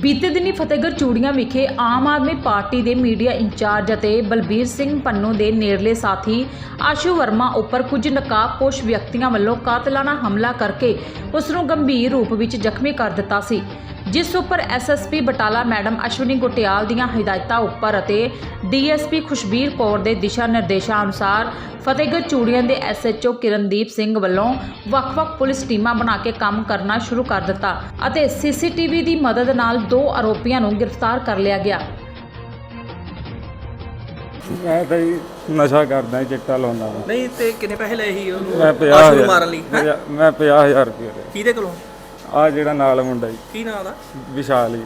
ਬੀਤੇ ਦਿਨੀ ਫਤਿਹਗੜ੍ਹ ਚੂੜੀਆਂ ਵਿਖੇ ਆਮ ਆਦਮੀ ਪਾਰਟੀ ਦੇ ਮੀਡੀਆ ਇੰਚਾਰਜ ਅਤੇ ਬਲਬੀਰ ਸਿੰਘ ਪੰਨੂ ਦੇ ਨੇੜਲੇ ਸਾਥੀ ਆਸ਼ੂ ਵਰਮਾ ਉੱਪਰ ਕੁਝ ਨਕਾਬਪੋਸ਼ ਵਿਅਕਤੀਆਂ ਵੱਲੋਂ ਕਾਤਲਾਨਾ ਹਮਲਾ ਕਰਕੇ ਉਸ ਨੂੰ ਗੰਭੀਰ ਰੂਪ ਵਿੱਚ ਜ਼ਖਮੀ ਕਰ ਦਿੱਤਾ ਸੀ। ਜਿਸ ਉੱਪਰ ਐਸਐਸਪੀ ਬਟਾਲਾ ਮੈਡਮ ਅਸ਼ਵਨੀ ਗੁਟਿਆਲ ਦੀਆਂ ਹਦਾਇਤਾਂ ਉੱਪਰ ਅਤੇ ਡੀਐਸਪੀ ਖੁਸ਼ਬੀਰ ਕੌਰ ਦੇ ਦਿਸ਼ਾ ਨਿਰਦੇਸ਼ਾਂ ਅਨੁਸਾਰ ਫਤਿਹਗੜ੍ਹ ਚੂੜੀਆਂ ਦੇ ਐਸਐਚਓ ਕਿਰਨਦੀਪ ਸਿੰਘ ਵੱਲੋਂ ਵੱਖ-ਵੱਖ ਪੁਲਿਸ ਟੀਮਾਂ ਬਣਾ ਕੇ ਕੰਮ ਕਰਨਾ ਸ਼ੁਰੂ ਕਰ ਦਿੱਤਾ ਅਤੇ ਸੀਸੀਟੀਵੀ ਦੀ ਮਦਦ ਨਾਲ ਦੋ ਆਰੋਪੀਆਂ ਨੂੰ ਗ੍ਰਿਫਤਾਰ ਕਰ ਲਿਆ ਗਿਆ। ਮੈਂ ਤਾਂ ਜੀ ਨਸ਼ਾ ਕਰਦਾ ਜੀ, ਚਿੱਟਾ ਲਾਉਂਦਾ। ਵਾਂ। ਨਹੀਂ ਤੇ ਕਿੰਨੇ ਪੈਸੇ ਲਏ ਸੀ ਉਹਨੂੰ? ਮੈਂ ਆਸ਼ੂ 50000 ਨੂੰ ਮਾਰਨ ਲਈ ਹੈਂ? ਮੈਂ 50000 ਰੁਪਏ ਕਿਹਦੇ ਕੋਲੋਂ? ਆ ਜਿਹੜਾ ਨਾਲ ਮੁੰਡਾ ਜੀ। ਕੀ ਨਾਂ ਦਾ ਵਿਸ਼ਾਲ ਜੀ।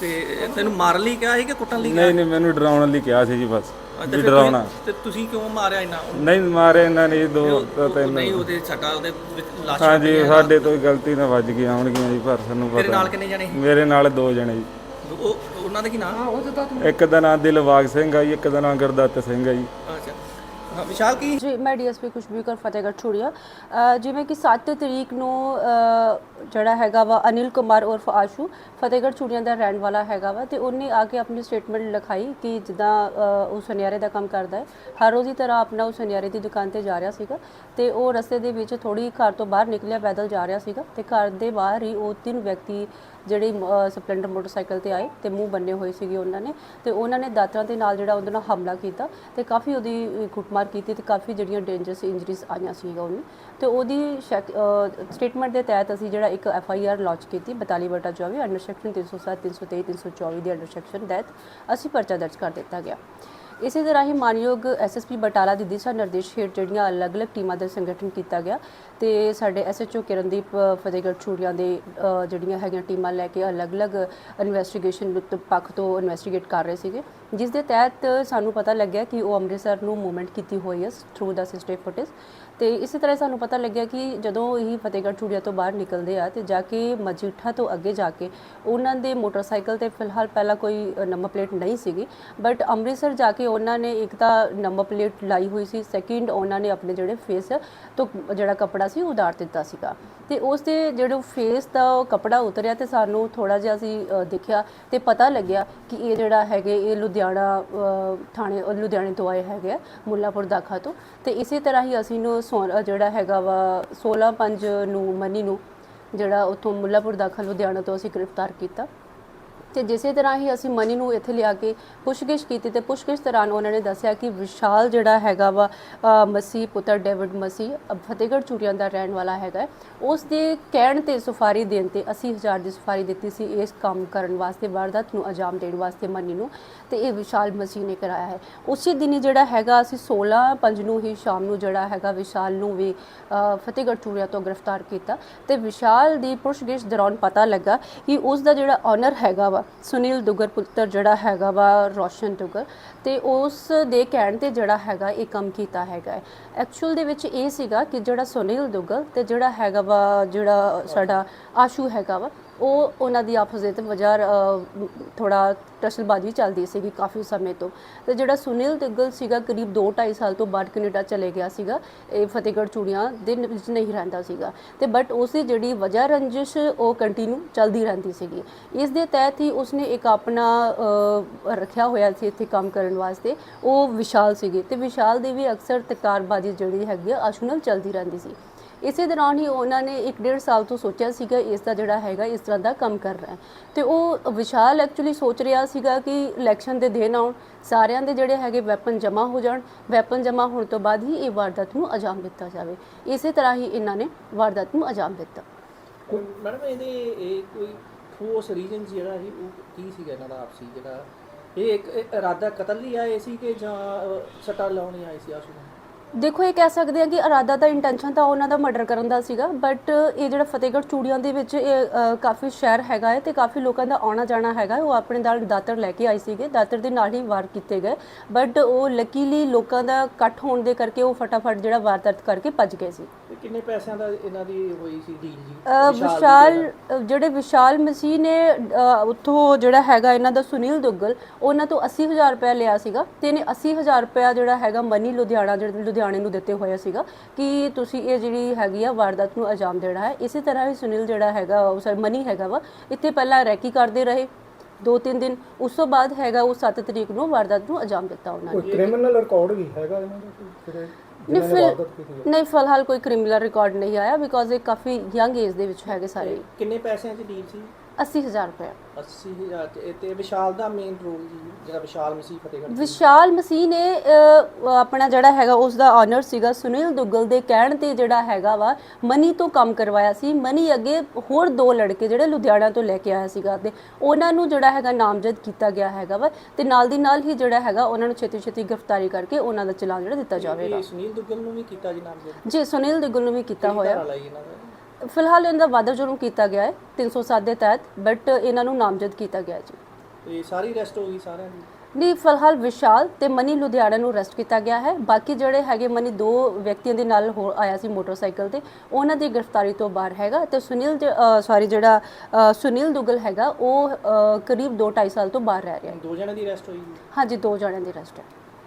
ਤੇ ਤੈਨੂੰ ਮਾਰਨ ਲਈ ਕਿਹਾ ਸੀ ਕਿ ਕੁੱਟਣ ਲਈ ਨਹੀਂ ਨਹੀਂ ਮੈਨੂੰ ਡਰਾਉਣ ਲਈ ਕਿਹਾ ਸੀ ਜੀ ਬਸ ਵੀ ਡਰਾਉਣਾ। ਤੇ ਤੁਸੀਂ ਕਿਉਂ ਮਾਰਿਆ ਇਹਨਾਂ ਨੂੰ ਨਹੀਂ ਮਾਰੇ ਇਹਨਾਂ ਨੇ ਜੀ ਦੋ ਤਾਂ ਤਿੰਨ। ਨਹੀਂ ਉਹਦੇ ਛੱਟਾ ਉਹਦੇ ਵਿੱਚ ਲਾਸ਼ਾਂ ਹਾਂਜੀ ਪਈਆਂ। ਸਾਡੇ ਤੋਂ ਹੀ ਗਲਤੀ ਨਾਲ ਵੱਜ ਗਈਆਂ ਹੋਣਗੀਆਂ ਜੀ ਪਰ ਸਾਨੂੰ ਤੇਰੇ ਨਾਲ ਪਤਾ ਕਿੰਨੇ ਜਣੇ? ਮੇਰੇ ਨਾਲ ਦੋ ਜਣੇ ਜੀ। ਉਹ ਉਹਨਾਂ ਦਾ ਕੀ ਨਾਮ ਇੱਕ ਦਾ ਨਾਮ ਦਿਲਵਾਗ ਸਿੰਘ ਆ ਜੀ ਇੱਕ ਦਾ ਨਾਮ ਗੁਰਦੱਤ ਸਿੰਘ ਆ ਜੀ। ਹਾਂ ਵਿਸ਼ਾਲ ਕੀ? ਜੀ ਮੈਂ ਡੀਐਸਪੀ ਖੁਸ਼ਬੂ ਕਰ ਫਤਿਹਗੜ੍ਹ ਛੁੜੀਆ ਜਿਵੇਂ ਕਿ 7 ਤਰੀਕ ਨੂੰ ਜਿਹੜਾ ਹੈਗਾ ਵਾ ਅਨਿਲ ਕੁਮਾਰ ਉਰਫ ਆਸ਼ੂ ਫਤਿਹਗੜ੍ਹ ਛੁੜੀਆਂ ਦਾ ਰਹਿਣ ਵਾਲਾ ਹੈਗਾ ਵਾ ਤੇ ਉਹਨੇ ਆ ਕੇ ਆਪਣੀ ਸਟੇਟਮੈਂਟ ਲਿਖਾਈ ਕਿ ਜਿੱਦਾਂ ਅ, ਉਹ ਸੁਨਿਆਰੇ ਦਾ ਕੰਮ ਕਰਦਾ ਹੈ। ਹਰ ਰੋਜ਼ ਦੀ ਤਰ੍ਹਾਂ ਆਪਣਾ ਉਹ ਸੁਨਿਆਰੇ ਦੀ ਦੁਕਾਨ ਤੇ ਜਾ ਰਿਹਾ ਸੀਗਾ ਤੇ ਉਹ ਰਸਤੇ ਦੇ ਵਿੱਚ ਥੋੜੀ ਘਰ ਤੋਂ ਬਾਹਰ ਨਿਕਲਿਆ ਪੈਦਲ ਜਾ ਰਿਹਾ ਸੀਗਾ ਤੇ ਘਰ ਦੇ ਬਾਹਰ ਹੀ ਉਹ ਤਿੰਨ ਵਿਅਕਤੀ ਜਿਹੜੇ ਸਪਲੈਂਡਰ ਮੋਟਰਸਾਈਕਲ ਤੇ ਆਏ ਤੇ ਮੂੰਹ ਬੰਨੇ ਹੋਏ ਸੀਗੇ ਉਹਨਾਂ ਨੇ ਤੇ ਉਹਨਾਂ ਨੇ ਦਾਤਰਾਂ ਦੇ ਨਾਲ ਜਿਹੜਾ ਉਹਦੇ ਨਾਲ ਹਮਲਾ ਕੀਤਾ ਤੇ ਕਾਫੀ ਉਹਦੀ ਕੁੱਟਮਾਰ ਕੀਤੀ ਤੇ ਕਾਫੀ ਜਿਹੜੀਆਂ ਡੇਂਜਰਸ ਇੰਜਰੀਜ਼ ਆਈਆਂ ਸੀਗਾ ਉਹਨੂੰ। ਤੇ ਉਹਦੀ ਸਟੇਟਮੈਂਟ ਦੇ ਤਹਿਤ ਅਸੀਂ ਜਿਹੜਾ ਇੱਕ ਐਫ ਆਈ ਆਰ ਲਾਂਚ ਕੀਤੀ 42 ਬਟਾ 24 ਅੰਡਰ ਸੈਕਸ਼ਨ 307 323 324 ਦੇ ਅੰਡਰ ਸੈਕਸ਼ਨ ਤਹਿਤ ਅਸੀਂ ਪਰਚਾ ਦਰਜ ਕਰ ਦਿੱਤਾ ਗਿਆ। ਇਸੇ ਤਰ੍ਹਾਂ ਹੀ ਮਾਨਯੋਗ ਐਸਐਸਪੀ ਬਟਾਲਾ ਦੀ ਦਿਸ਼ਾ ਨਿਰਦੇਸ਼ ਹੇਠ ਜਿਹੜੀਆਂ ਅਲੱਗ-ਅਲੱਗ ਟੀਮਾਂ ਦਾ ਸੰਗਠਨ ਕੀਤਾ ਗਿਆ ਤੇ ਸਾਡੇ ਐਸਐਚਓ ਕਿਰਨਦੀਪ ਫਤਿਹਗੜ੍ਹ ਚੂੜੀਆਂ ਦੇ ਜਿਹੜੀਆਂ ਹੈਗੀਆਂ ਟੀਮਾਂ ਲੈ ਕੇ ਅਲੱਗ-ਅਲੱਗ ਇਨਵੈਸਟੀਗੇਸ਼ਨ ਪੱਖ ਤੋਂ ਇਨਵੈਸਟੀਗੇਟ ਕਰ ਰਹੇ ਸੀਗੇ, ਜਿਸ ਦੇ ਤਹਿਤ ਸਾਨੂੰ ਪਤਾ ਲੱਗਿਆ ਕਿ ਉਹ ਅੰਮ੍ਰਿਤਸਰ ਨੂੰ ਮੂਵਮੈਂਟ ਕੀਤੀ ਹੋਈ ਹੈ ਥਰੂ ਦਾ ਸਿਸਟਮ ਫੁਟੇਜ ਤੇ ਇਸੇ ਤਰ੍ਹਾਂ ਸਾਨੂੰ ਪਤਾ ਲੱਗਿਆ ਕਿ ਜਦੋਂ ਇਹ ਫਤਿਹਗੜ੍ਹ ਚੂੜੀਆਂ ਤੋਂ ਬਾਹਰ ਨਿਕਲਦੇ ਆ ਤੇ ਜਾ ਕੇ ਮਜੀਠਾ ਤੋਂ ਅੱਗੇ ਜਾ ਕੇ ਉਹਨਾਂ ਦੇ ਮੋਟਰਸਾਈਕਲ ਤੇ ਫਿਲਹਾਲ ਪਹਿਲਾਂ ਕੋਈ ਨੰਬਰ ਪਲੇਟ ਨਹੀਂ ਸੀਗੀ ਬਟ ਅੰਮ੍ਰਿਤਸਰ ਜਾ ਕੇ ਉਹਨਾਂ ਨੇ ਇੱਕ ਤਾਂ ਨੰਬਰ ਪਲੇਟ ਲਾਈ ਹੋਈ ਸੀ ਸੈਕਿੰਡ ਉਹਨਾਂ ਨੇ ਆਪਣੇ ਜਿਹੜੇ ਫੇਸ ਤੋਂ ਜਿਹੜਾ ਕਪੜਾ ਸੀ ਉਹ ਉਤਾਰ ਦਿੱਤਾ ਸੀਗਾ। ਤੇ ਉਸ ਦੇ ਜਿਹੜੇ ਫੇਸ ਦਾ ਉਹ ਕਪੜਾ ਉਤਰਿਆ ਤੇ ਸਾਨੂੰ ਥੋੜਾ ਜਿਹਾ ਅਸੀਂ ਦੇਖਿਆ ਤੇ ਪਤਾ ਲੱਗਿਆ ਕਿ ਇਹ ਜਿਹੜਾ ਹੈਗੇ ਇਹ ਲੁਧਿਆਣਾ ਥਾਣੇ ਲੁਧਿਆਣੇ ਤੋਂ ਆਏ ਹੈਗੇ ਆ, ਮੁੱਲਾਪੁਰ ਦਾਖਾ ਤੋਂ। ਤੇ ਇਸੇ ਤਰ੍ਹਾਂ ਹੀ ਅਸੀਂ ਨੂੰ ਸੌ- ਜਿਹੜਾ ਹੈਗਾ ਵਾ 16 5 ਨੂੰ ਮਨੀ ਨੂੰ ਜਿਹੜਾ ਉੱਥੋਂ ਮੁੱਲਾਪੁਰ ਦਾਖਾ ਲੁਧਿਆਣਾ ਤੋਂ ਅਸੀਂ ਗ੍ਰਿਫਤਾਰ ਕੀਤਾ। ਤੇ ਜਿਸੇ ਤਰ੍ਹਾਂ ਹੀ ਅਸੀਂ ਮਨੀ ਨੂੰ ਇੱਥੇ ਲਿਆ ਕੇ ਪੁੱਛਗਿੱਛ ਕੀਤੀ ਤੇ ਪੁੱਛਗਿੱਛ ਦੌਰਾਨ ਉਹਨਾਂ ਨੇ ਦੱਸਿਆ ਕਿ ਵਿਸ਼ਾਲ ਜਿਹੜਾ ਹੈਗਾ ਵਾ ਮਸੀਹ ਪੁੱਤਰ ਡੇਵਿਡ ਮਸੀਹ ਫਤਿਹਗੜ੍ਹ ਚੂੜੀਆਂ ਦਾ ਰਹਿਣ ਵਾਲਾ ਹੈਗਾ ਉਸ ਦੇ ਕਹਿਣ ਤੇ ਸੁਫਾਰੀ ਦੇਣ ਤੇ 80000 ਦੀ ਸੁਫਾਰੀ ਦਿੱਤੀ ਸੀ ਇਸ ਕੰਮ ਕਰਨ ਵਾਸਤੇ, ਵਾਰਦਾਤ ਨੂੰ ਅੰਜਾਮ ਦੇਣ ਵਾਸਤੇ ਮਨੀ ਨੂੰ ਤੇ ਇਹ ਵਿਸ਼ਾਲ ਮਸੀਹ ਨੇ ਕਰਾਇਆ ਹੈ। ਉਸੇ ਦਿਨ ਹੀ ਜਿਹੜਾ ਹੈਗਾ ਅਸੀਂ 16 ਪੰਜ ਨੂੰ ਹੀ ਸ਼ਾਮ ਨੂੰ ਜਿਹੜਾ ਹੈਗਾ ਵਿਸ਼ਾਲ ਨੂੰ ਵੀ ਫਤਿਹਗੜ੍ਹ ਚੂੜੀਆਂ ਤੋਂ ਗ੍ਰਿਫਤਾਰ ਕੀਤਾ ਤੇ ਵਿਸ਼ਾਲ ਦੀ ਪੁੱਛਗਿੱਛ ਦੌਰਾਨ ਪਤਾ ਲੱਗਾ ਕਿ ਉਸ ਦਾ ਜਿਹੜਾ ਓਨਰ ਹੈਗਾ ਵਾ ਸੁਨੀਲ ਦੁਗਰ ਪੁੱਤਰ ਜਿਹੜਾ ਹੈਗਾ ਵਾ, ਰੋਸ਼ਨ ਦੁੱਗਰ, ਤੇ ਉਸ ਦੇ ਕਹਿਣ ਤੇ ਜਿਹੜਾ ਹੈਗਾ ਇਹ ਕੰਮ ਕੀਤਾ ਹੈਗਾ ਐਕਚੁਅਲ ਦੇ ਵਿੱਚ ਇਹ ਸੀਗਾ ਕਿ ਜਿਹੜਾ ਸੁਨੀਲ ਦੁਗਰ ਤੇ ਜਿਹੜਾ ਹੈਗਾ ਵਾ, ਜਿਹੜਾ ਸਾਡਾ ਆਸ਼ੂ ਹੈਗਾ ਵਾ ਉਹ ਉਹਨਾਂ ਦੀ ਆਪਸ ਦੇ ਵਿੱਚ ਵਜ੍ਹਾ ਥੋੜਾ ਟਸਲਬਾਜ਼ੀ ਚੱਲਦੀ ਸੀਗੀ ਕਾਫੀ ਸਮੇਂ ਤੋਂ। ਤੇ ਜਿਹੜਾ ਸੁਨੀਲ ਦੁੱਗਲ ਸੀਗਾ, ਕਰੀਬ 2.5 ਸਾਲ ਤੋਂ ਬਾਅਦ ਕੈਨੇਡਾ ਚਲੇ ਗਿਆ ਸੀਗਾ, ਇਹ ਫਤਿਹਗੜ੍ਹ ਚੂੜੀਆਂ ਦੇ ਵਿੱਚ ਨਹੀਂ ਰਹਿੰਦਾ ਸੀਗਾ। ਤੇ ਬਟ ਉਸ ਦੀ ਜਿਹੜੀ ਵਜ੍ਹਾ ਰੰਜਿਸ਼, ਉਹ ਕੰਟੀਨਿਊ ਚੱਲਦੀ ਰਹਿੰਦੀ ਸੀਗੀ। ਇਸ ਦੇ ਤਹਿਤ ਹੀ ਉਸਨੇ ਇੱਕ ਆਪਣਾ ਰੱਖਿਆ ਹੋਇਆ ਸੀ ਇੱਥੇ ਕੰਮ ਕਰਨ ਵਾਸਤੇ। ਉਹ ਵਿਸ਼ਾਲ ਸੀਗੇ। ਤੇ ਵਿਸ਼ਾਲ ਦੀ ਵੀ ਅਕਸਰ ਤਕਾਰਬਾਜ਼ੀ ਜਿਹੜੀ ਹੈਗੀ ਆ ਆਸ਼ੂ ਚੱਲਦੀ ਰਹਿੰਦੀ ਸੀ। ਇਸੇ ਦੌਰਾਨ ਹੀ ਉਹਨਾਂ ਨੇ 1.5 ਸਾਲ ਤੋਂ ਸੋਚਿਆ ਸੀਗਾ ਇਸ ਦਾ ਜਿਹੜਾ ਹੈਗਾ ਇਸ ਤਰ੍ਹਾਂ ਦਾ ਕੰਮ ਕਰ ਰਿਹਾ ਹੈ। ਤੇ ਉਹ ਵਿਸ਼ਾਲ ਐਕਚੁਅਲੀ ਸੋਚ ਰਿਹਾ ਸੀਗਾ ਕਿ ਇਲੈਕਸ਼ਨ ਦੇ ਦਿਨ ਆਉਣ ਸਾਰਿਆਂ ਦੇ ਜਿਹੜੇ ਹੈਗੇ ਵੈਪਨ ਜਮ੍ਹਾਂ ਹੋ ਜਾਣ। ਵੈਪਨ ਜਮ੍ਹਾਂ ਹੋਣ ਤੋਂ ਬਾਅਦ ਹੀ ਇਹ ਵਾਰਦਾਤ ਨੂੰ ਅੰਜਾਮ ਦਿੱਤਾ ਜਾਵੇ। ਇਸੇ ਤਰ੍ਹਾਂ ਹੀ ਇਹਨਾਂ ਨੇ ਵਾਰਦਾਤ ਨੂੰ ਅੰਜਾਮ ਦਿੱਤਾ। ਮੈਡਮ ਇਹਦੇ ਇਹ ਕੋਈ ਠੋਸ ਰੀਜਨ ਜਿਹੜਾ ਸੀ ਉਹ ਕੀ ਸੀਗਾ ਇਹਨਾਂ ਦਾ ਆਪਸੀ ਜਿਹੜਾ? ਇਹ ਇੱਕ ਇਰਾਦਾ ਕਤਲ ਲਈ ਆਏ ਸੀ ਕਿ ਜਾਂ ਅ, ਸੱਟਾ ਲਾਉਣ ਹੀ ਆਏ ਸੀ ਆਸ਼ੂ ਦੇਖੋ ਇਹ ਕਹਿ ਸਕਦੇ ਆ ਕਿ ਇਰਾਦਾ ਤਾਂ ਇੰਟੈਂਸ਼ਨ ਤਾਂ ਉਹਨਾਂ ਦਾ ਮਰਡਰ ਕਰਨ ਦਾ ਸੀਗਾ ਬਟ ਇਹ ਜਿਹੜਾ ਫਤਿਹਗੜ੍ਹ ਚੂੜੀਆਂ ਦੇ ਵਿੱਚ ਇਹ ਅ, ਕਾਫੀ ਸ਼ਹਿਰ ਹੈਗਾ ਹੈ ਤੇ ਕਾਫੀ ਲੋਕਾਂ ਦਾ ਆਉਣਾ ਜਾਣਾ ਹੈਗਾ ਹੈ। ਉਹ ਆਪਣੇ ਨਾਲ ਦਾਤਰ ਲੈ ਕੇ ਆਏ ਸੀਗੇ ਦਾਤਰ ਦੇ ਨਾਲ ਹੀ ਵਾਰ ਕੀਤੇ ਗਏ ਬਟ ਉਹ ਲੱਕੀਲੀ ਲੋਕਾਂ ਦਾ ਇਕੱਠ ਹੋਣ ਦੇ ਕਰਕੇ ਉਹ ਫਟਾਫਟ ਜਿਹੜਾ ਵਾਰਦਾਤ ਕਰਕੇ ਭੱਜ ਗਏ ਸੀ ਕਿੰਨੇ ਪੈਸਿਆਂ ਦਾ ਇਹਨਾਂ ਦੀ ਹੋਈ ਸੀ ਡੀਲ ਜੀ? ਵਿਸ਼ਾਲ ਜਿਹੜਾ- ਵਿਸ਼ਾਲ ਮਸੀਹ ਨੇ ਉੱਥੋਂ ਜਿਹੜਾ ਹੈਗਾ ਇਹਨਾਂ ਦਾ ਸੁਨੀਲ ਦੁੱਗਲ ਉਹਨਾਂ ਤੋਂ 80000 ਰੁਪਏ ਲਿਆ ਸੀਗਾ ਤੇ ਇਹਨੇ 80000 ਰੁਪਏ ਜਿਹੜਾ ਹੈਗਾ ਮਨੀ ਲੁਧਿਆਣਾ ਜਿਹੜੇ ਲੁਧਿਆਣੇ ਨੂੰ ਦਿੱਤੇ ਹੋਇਆ ਸੀਗਾ ਕਿ ਤੁਸੀਂ ਇਹ ਜਿਹੜੀ ਹੈਗੀ ਆ ਵਾਰਦਾਤ ਨੂੰ ਅੰਜਾਮ ਦੇਣਾ ਹੈ। ਇਸੇ ਤਰ੍ਹਾਂ ਹੀ ਸੁਨੀਲ ਜਿਹੜਾ ਹੈਗਾ ਉਹ ਸਰ ਮਨੀ ਹੈਗਾ ਵਾ ਇੱਥੇ ਪਹਿਲਾਂ ਰੈਕੀ ਕਰਦੇ ਰਹੇ। ਦੋ ਤਿੰਨ ਦਿਨ ਉਸ ਤੋਂ ਬਾਅਦ ਹੈਗਾ ਉਹ 7 ਤਰੀਕ ਨੂੰ ਵਾਰਦਾਤ ਨੂੰ ਅੰਜਾਮ ਦਿੱਤਾ ਉਹਨਾਂ ਨੇ। ਕੋਈ ਕ੍ਰਿਮੀਨਲ ਰਿਕਾਰਡ ਵੀ ਹੈਗਾ ਇਹਨਾਂ ਦਾ ਕੋਈ? ਨਹੀਂ ਫਿਲ ਨਹੀਂ ਫਿਲਹਾਲ ਕੋਈ ਕ੍ਰਿਮੀਨਲ ਰਿਕਾਰਡ ਨਹੀਂ ਆਇਆ ਬਿਕੋਜ਼ ਇਹ ਕਾਫੀ ਯੰਗ ਏਜ ਦੇ ਵਿੱਚ ਹੈਗੇ ਸਾਰੇ। ਕਿੰਨੇ ਪੈਸਿਆਂ 'ਚ ਡੀਲ ਸੀ? 80000 ਰੁਪਏ 80000 'ਚ ਇਹ ਤੇ ਵਿਸ਼ਾਲ ਦਾ ਮੇਨ ਰੋਲ ਜੀ ਜਿਹੜਾ ਵਿਸ਼ਾਲ ਮਸੀਹ ਫਤਿਹਗੜ੍ਹ। ਵਿਸ਼ਾਲ ਮਸੀਹ ਨੇ ਅਹ, ਆਪਣਾ ਜਿਹੜਾ ਹੈਗਾ ਉਸ ਦਾ ਆਨਰ ਸੀਗਾ ਸੁਨੀਲ ਦੁੱਗਲ ਦੇ ਕਹਿਣ ਤੇ ਜਿਹੜਾ ਹੈਗਾ ਵਾ ਮਨੀ ਤੋਂ ਕੰਮ ਕਰਵਾਇਆ ਸੀ। ਮਨੀ ਅੱਗੇ ਹੋਰ ਦੋ ਲੜਕੇ ਜਿਹੜੇ ਲੁਧਿਆਣਾ ਤੋਂ ਲੈ ਕੇ ਆਇਆ ਸੀਗਾ ਤੇ ਉਹਨਾਂ ਨੂੰ ਜਿਹੜਾ ਹੈਗਾ ਨਾਮਜ਼ਦ ਕੀਤਾ ਗਿਆ ਹੈਗਾ ਵਾ ਤੇ ਨਾਲ ਦੀ ਨਾਲ ਹੀ ਜਿਹੜਾ ਹੈਗਾ ਉਹਨਾਂ ਨੂੰ ਛੇਤੀ ਛੇਤੀ ਗ੍ਰਿਫਤਾਰੀ ਕਰਕੇ ਉਹਨਾਂ ਦਾ ਚਲਾਨ ਜਿਹੜਾ ਦਿੱਤਾ ਜਾਵੇਗਾ। ਇਹ ਸੁਨੀਲ ਦੁੱਗਲ ਨੂੰ ਵੀ ਕੀਤਾ ਜੀ ਨਾਮਜ਼ਦ? ਜੀ ਸੁਨੀਲ ਦੁੱਗਲ ਨੂੰ ਵੀ ਕੀਤਾ ਹੋਇਆ। ਲਈ ਇਹਨਾਂ ਦਾ ਫਿਲਹਾਲ ਇਹਨਾਂ ਦਾ ਵਾਧਾ ਜੁਰਮ ਕੀਤਾ ਗਿਆ ਹੈ 307 ਦੇ ਤਹਿਤ ਬਟ ਇਹਨਾਂ ਨੂੰ ਨਾਮਜ਼ਦ ਕੀਤਾ ਗਿਆ ਹੈ ਜੀ। ਇਹ ਸਾਰੀ ਰੈਸਟ ਹੋ ਗਈ ਸਾਰਿਆਂ ਦੀ? ਨਹੀਂ ਫਿਲਹਾਲ ਵਿਸ਼ਾਲ ਤੇ ਮਨੀ ਲੁਧਿਆਣਾ ਨੂੰ ਅਰੈਸਟ ਕੀਤਾ ਗਿਆ ਹੈ। ਬਾਕੀ ਜਿਹੜੇ ਹੈਗੇ ਮਨੀ ਦੋ ਵਿਅਕਤੀਆਂ ਦੇ ਨਾਲ ਹੋ ਆਇਆ ਸੀ ਮੋਟਰਸਾਈਕਲ ਤੇ। ਉਹਨਾਂ ਦੀ ਗ੍ਰਿਫਤਾਰੀ ਤੋਂ ਬਾਹਰ ਹੈਗਾ ਤੇ ਸੁਨੀਲ ਸੌਰੀ ਜਿਹੜਾ ਅ, ਸੁਨੀਲ ਦੁੱਗਲ ਹੈਗਾ ਉਹ ਅ, ਕਰੀਬ 2.5 ਸਾਲ ਤੋਂ ਬਾਹਰ ਰਹਿ ਰਿਹਾ ਹੈ। ਦੋ ਜਣਿਆਂ ਦੀ ਰੈਸਟ ਹੋਈ ਹਾਂਜੀ ਦੋ ਜਣਿਆਂ ਦੀ ਅਰੈਸਟ ਹੈ।